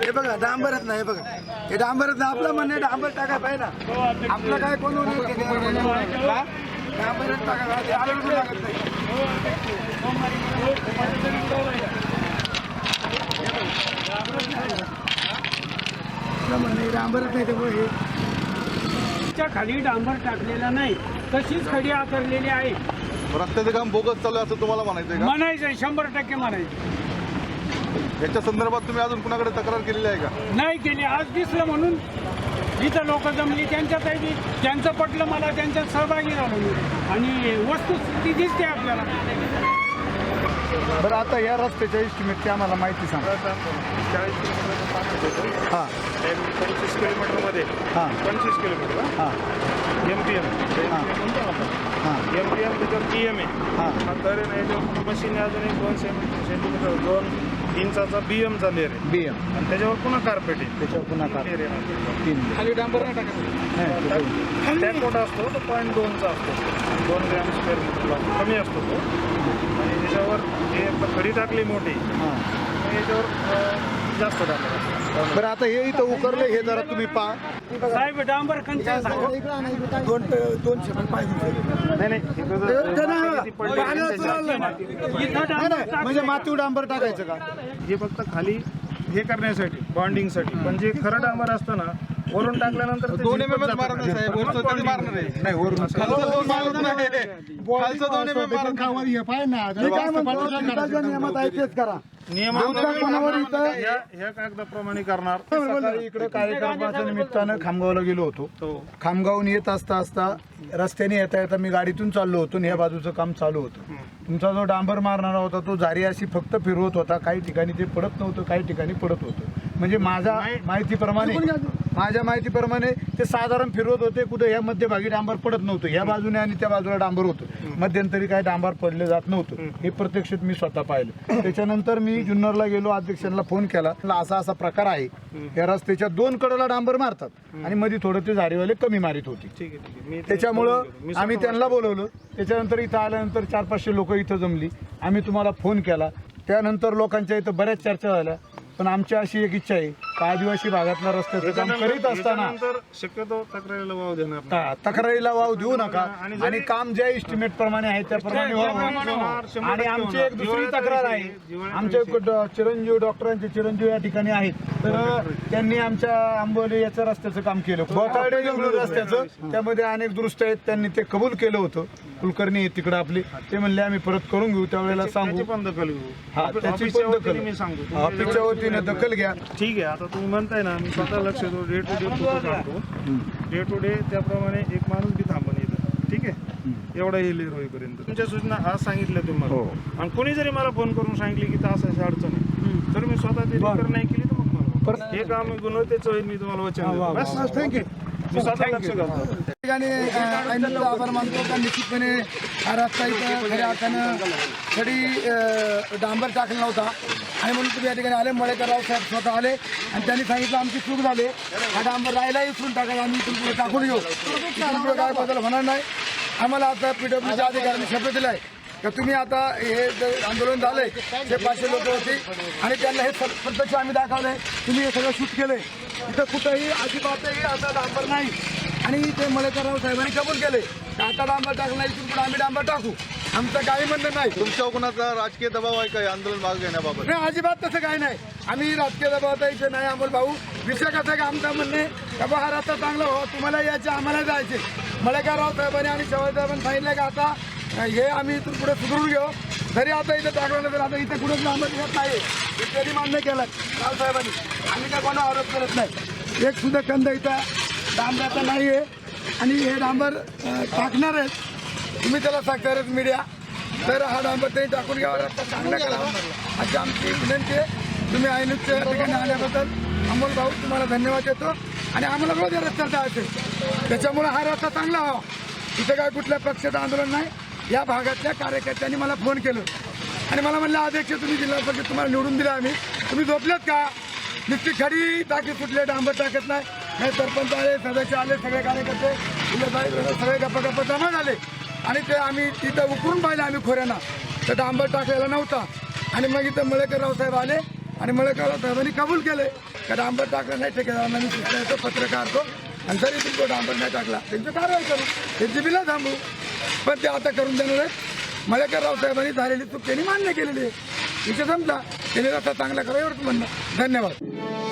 हे बघा डांबरच नाही बघा. हे डांबरच नाही आपलं म्हणणे डांबर टाका पाहिजे आपलं काय कोण डांबरच टाका आलं लागत नाही? आपलं आहे, डांबरच नाही त्यामुळे हे खाली डांबर टाकलेला नाही. तशीच खडी आकारलेली आहे. रस्त्याचं काम बोगस चालू आहे असं तुम्हाला म्हणायचंय का? म्हणायचं शंभर टक्के म्हणायचं याच्या संदर्भात तुम्ही अजून कुणाकडे तक्रार केलेली आहे का? नाही केली. आज दिसलं म्हणून. इथं लोक जमली त्यांच्यातही बी त्यांचं पटलं मला त्यांच्यात सहभागी झालो मी. आणि वस्तुस्थिती दिसते आपल्याला. बरं आता या रस्त्याच्या इस्टिमेटची आम्हाला माहिती सांगा. चाळीस किलोमीटर हां. पंचवीस किलोमीटरमध्ये हां? पंचवीस किलोमीटर हां. एम पी एम हां. एम पी एम त्याच्यावर पी एम आहे हां. तर मशीन अजून एक दोन सें- सेंटीमीटर दोन इंचाचा बी एमचा लेअर आहे. बी एम आणि त्याच्यावर पुन्हा कार्पेट आहे. त्याच्यावर पुन्हा का Layer आहे. तीन खाली डांबर नाही टाकायचं त्यात मोठा असतो तो पॉईंट दोनचा असतो. दोन ग्रॅम स्क्वेअर मीटरला कमी असतो तो. आणि त्याच्यावर हे खडी टाकली मोठी. हां. याच्यावर अं, जास्त टाकलं असतं. बरं आता हे इथं उकरलं हे जरा तुम्ही पहा साहेब डांबर कंचा दोन दोनशे पण पाहिजे म्हणजे माती डांबर टाकायचं का? हे फक्त खाली हे करण्यासाठी. बॉन्डिंगसाठी. पण जे खरं डांबर असतं ना वरून टाकल्यानंतर ते दोन एम झिरपत एम जातं. मारणार खाली. साहेब वरचं कधी मारणार आहे? नाही वरून खालचं दोन मारत नाही खालचं दोन एम एम मारत नाही. नियमात आहे. तेच करा. आमच्या कोणावर नियमाप्रमाणे इथं- ह्या ह्या कागदाप्रमाणे करणार. सकाळी इकडे कार्यक्रमाच्या निमित्तानं खामगावला गेलो होतो. हो. खामगावून येत असता असता रस्त्याने येता येता मी गाडीतून चाललो होतो आणि ह्या बाजूचं काम चालू होतं. तुमचा जो डांबर मारणारा होता तो जारी अशी फक्त फिरवत होता. काही ठिकाणी ते पडत नव्हतं काही ठिकाणी पडत होतं. म्हणजे माझ्या माहितीप्रमाणे माझ्या माहितीप्रमाणे ते साधारण फिरवत होते कुठे ह्या मध्यभागी डांबर पडत नव्हतं. ह्या बाजूने आणि त्या बाजूला डांबर होतं. मध्यंतरी काय डांबर पडले जात नव्हतं. हे प्रत्यक्षात मी स्वतः पाहिलं. त्याच्यानंतर मी जुन्नरला गेलो अध्यक्षांना फोन केला. असा असा प्रकार आहे. या रस्त्याच्या दोन कडेला डांबर मारतात. आणि मध्ये थोडं ते झाडीवाले कमी मारित होते. त्याच्यामुळं आम्ही त्यांना बोलवलं. त्याच्यानंतर इथं आल्यानंतर चार पाचशे लोक इथं जमली. आम्ही तुम्हाला फोन केला. त्यानंतर लोकांच्या इथं बऱ्याच चर्चा झाल्या. पण आमची अशी एक इच्छा आहे आदिवासी भागातलं रस्त्याचं काम करीत असताना शक्यतो तक्रारीला वाव देणार तक्रारीला वाव देऊ नका. आणि काम ज्या इस्टिमेट प्रमाणे आहे त्याप्रमाणे त्याप्रमाणे होणार, व्हावं. शंभर आणि टक्के आमची होणार. एक दुसरी जिव्हाळ्याचा तक्रार विषय आहे. आहे, जिव्हाळ्याचा आमचे विषय ड- चिरंजीव डॉक्टरांचे चिरंजीव या ठिकाणी आहेत. तर त्यांनी आमच्या आंबोली याचं रस्त्याचं काम केलं. बोताडे जेवढं रस्त्याचं त्यामध्ये अनेक दुरुस्त आहेत. त्यांनी ते कबूल केलं होतं. कुलकर्णी तिकडे आपले. ते म्हणले आम्ही परत करून घेऊ त्यावेळेला सांगू. पण दखल घेऊ. हा त्याची ऑफिसच्या पण वतीने दखल. मी सांगतो ऑफिसच्या वतीने दखल घ्या. ठीक आहे आता तुम्ही म्हणताय ना मी स्वतः लक्ष देतो डे टू डे फोटो काढतो. डे टू डे त्याप्रमाणे एक माणूस बी थांबून येतो. ठीक आहे? एवढा हे लेर होईपर्यंत. तुमच्या सूचना आज सांगितल्या तुम्हाला. हो. आणि कोणी जरी मला फोन करून सांगितले की तास अशी अडचण आहे तर मी स्वतः ते रिपेअर नाही केली तर मग मला हे काम गुणवत्तेचं होईल मी तुम्हाला वचन थँक्यू मी स्वतः लक्ष घालतो. ठिकाणी ऐनचा आभार मानतो का? निश्चितपणे हा रस्ता इथं खऱ्या अर्थानं खडी अ, डांबर टाकला नव्हता. आणि म्हणून तुम्ही या ठिकाणी आले मळेकरराव साहेब स्वतः आले आणि त्यांनी सांगितलं आमची चूक झाली. हा डांबर राहिला इथून टाकायला आम्ही तुमच्याकडे टाकून घेऊ इथून काय बदल होणार नाही. आम्हाला आता पीडब्ल्यूच्या अधिकाऱ्यांनी शपथ दिलाय का तुम्ही आता हे आंदोलन झालंय ते पाचशे लोक होती आणि त्यांना हे प्रत्यक्ष आम्ही दाखवलंय तुम्ही हे सगळं शूट केलंय. इथं कुठंही अजिबातही आता डांबर नाही. आणि ते मलेकरराव साहेबांनी कबूल केले आता डांबर टाकला इथून पुढे आम्ही डांबर टाकू. आमचं काही म्हणणं नाही. तुमच्यावर कोणाचा राजकीय दबाव आहे का हे आंदोलन भाग घेण्याबाबत? नाही अजिबात तसं काही नाही. आम्ही राजकीय दबावता इथे नाही अमोल भाऊ. विषय कसा का आमचा म्हणणे? का बा हा रस्ता चांगला हो तुम्हाला यायचे आम्हाला जायचे. मलेकरराव साहेबांनी आणि शेवळ साहेबांनी सांगितलं का आता हे आम्ही इथून पुढे सुधारून घेऊ. जरी आता इथं टाकलं नसेल आता इथे कुठेच डांबर दिसत नाही कधी मान्य केलं राव साहेबांनी. आम्ही काय कोणा आरोप करत नाही. एक सुद्धा कंद इथं डांबराचा नाही आहे आणि हे डांबर टाकणार आहेत. तुम्ही त्याला सांगतारच मीडिया तर हा डांबर त्यांनी टाकून घ्यावा. रस्ता चांगला करावा अशी आमची विनंती आहे. तुम्ही आयनूच्या ठिकाणी आल्याबद्दल अमोल भाऊ तुम्हाला धन्यवाद देतो. आणि आम्हाला रोज या रस्त्यात जायचं त्याच्यामुळे हा रस्ता चांगला व्हावा. इथं काय कुठल्या पक्षाचं आंदोलन नाही. या भागातल्या कार्यकर्त्यांनी मला फोन केलं. आणि मला म्हणलं अध्यक्ष तुम्ही जिल्हा परिषद तुम्हाला निवडून दिला आम्ही. तुम्ही झोपलेत का? नुसती खडी टाकी फुटले डांबर टाकत नाही. हे सरपंच आले सदस्य आले सगळे कार्यकर्ते सगळे गप्पा गप्पा जमा झाले. आणि ते आम्ही तिथं उकरून पाहिलं आम्ही खोऱ्यांना. तर डांबर टाकलेला नव्हता. आणि मग इथं मळेकरराव रावसाहेब आले आणि मळेकरराव रावसाहेबांनी कबूल केले. का डांबर टाकलं नाही ठेकेदारांना मी सूचना पत्रकार तो आणि जरी तुमचा डांबर नाही टाकला. त्यांची कारवाई करू. त्यांची बिला थांबू. पण ते आता करून देणार आहेत. मळेकर साहेबांनी झालेली चूक त्यांनी मान्य केलेली आहे. इथे समजा त्यांनी रस्ता चांगला करा एवढंच म्हणणं. धन्यवाद.